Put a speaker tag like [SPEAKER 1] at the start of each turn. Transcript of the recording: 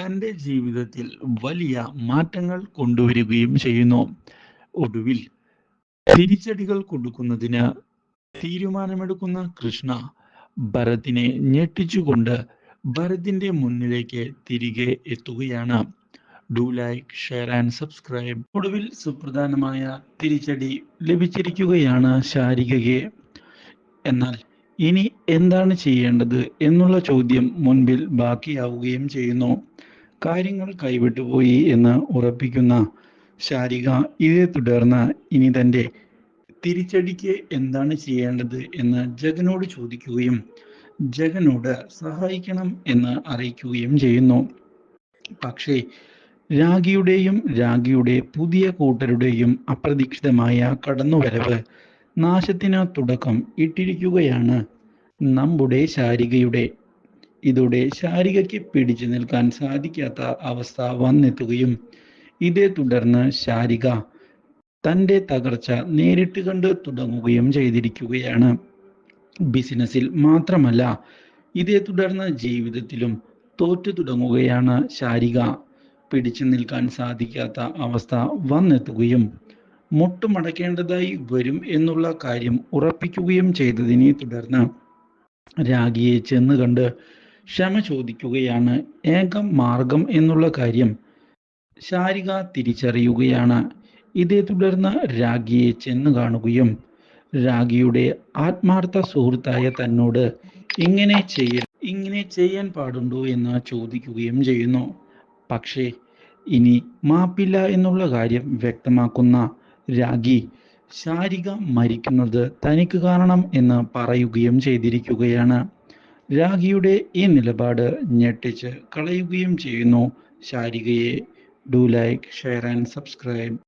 [SPEAKER 1] തന്റെ ജീവിതത്തിൽ വലിയ മാറ്റങ്ങൾ കൊണ്ടുവരികയും ചെയ്യുന്നു. ഒടുവിൽ തിരിച്ചടികൾ കൊടുക്കുന്നതിന് തീരുമാനമെടുക്കുന്ന കൃഷ്ണ ഭരതിനെ ഞെട്ടിച്ചുകൊണ്ട് ഭരതിന്റെ മുന്നിലേക്ക് തിരികെ എത്തുകയാണ്. Do like share and subscribe. ഒടുവിൽ സുപ്രധാനമായ തിരിച്ചടി ലഭിച്ചിരിക്കുകയാണ് ശാരികയെ എന്നാൽ ഇനി എന്താണ് ചെയ്യേണ്ടത് എന്നുള്ള ചോദ്യം മുൻപിൽ ബാക്കിയാവുകയും ചെയ്യുന്നു. കാര്യങ്ങൾ കൈവിട്ടുപോയി എന്ന് ഉറപ്പിക്കുന്ന ശാരിക ഇതേ തുടർന്ന് ഇനി തന്റെ തിരിച്ചടിക്ക് എന്താണ് ചെയ്യേണ്ടത് എന്ന് ജഗനോട് ചോദിക്കുകയും ജഗനോട് സഹായിക്കണം എന്ന് അറിയിക്കുകയും ചെയ്യുന്നു. പക്ഷേ രാഗിയുടെയും രാഗിയുടെ പുതിയ കൂട്ടരുടെയും അപ്രതീക്ഷിതമായ കടന്നുവരവ് നാശത്തിന് തുടക്കം ഇട്ടിരിക്കുകയാണ് നമ്മുടെ ശാരികയുടെ. ഇതോടെ ശാരികയ്ക്ക് പിടിച്ചു നിൽക്കാൻ സാധിക്കാത്ത അവസ്ഥ വന്നെത്തുകയും ഇതേ തുടർന്ന് ശാരിക തന്റെ തകർച്ച നേരിട്ട് കണ്ട് തുടങ്ങുകയും ചെയ്തിരിക്കുകയാണ്. ബിസിനസ്സിൽ മാത്രമല്ല ഇതേ തുടർന്ന് ജീവിതത്തിലും തോറ്റു തുടങ്ങുകയാണ് ശാരിക. പിടിച്ചു നിൽക്കാൻ സാധിക്കാത്ത അവസ്ഥ വന്നെത്തുകയും മുട്ടുമടക്കേണ്ടതായി വരും എന്നുള്ള കാര്യം ഉറപ്പിക്കുകയും ചെയ്തതിനെ തുടർന്ന് രാഗിയെ ചെന്ന് കണ്ട് ക്ഷമ ചോദിക്കുകയാണ്. ഏക മാർഗം എന്നുള്ള കാര്യം ശാരിക തിരിച്ചറിയുകയാണ്. ഇതേ തുടർന്ന് രാഗിയെ ചെന്ന് കാണുകയും രാഗിയുടെ ആത്മാർത്ഥ സുഹൃത്തായ തന്നോട് ഇങ്ങനെ ചെയ്യ ഇങ്ങനെ ചെയ്യാൻ പാടുണ്ടോ എന്ന് ചോദിക്കുകയും ചെയ്യുന്നു. പക്ഷേ ഇനി മാപ്പില്ല എന്നുള്ള കാര്യം വ്യക്തമാക്കുന്ന രാഗി. ശാരിക മരിക്കുന്നത് തനിക്ക് കാരണം എന്ന് പറയുകയും ചെയ്തിരിക്കുകയാണ്. രാഗിയുടെ ഈ നിലപാട് ഞെട്ടിച്ച് കളയുകയും ചെയ്യുന്നു. ശാരികയെ do like share and subscribe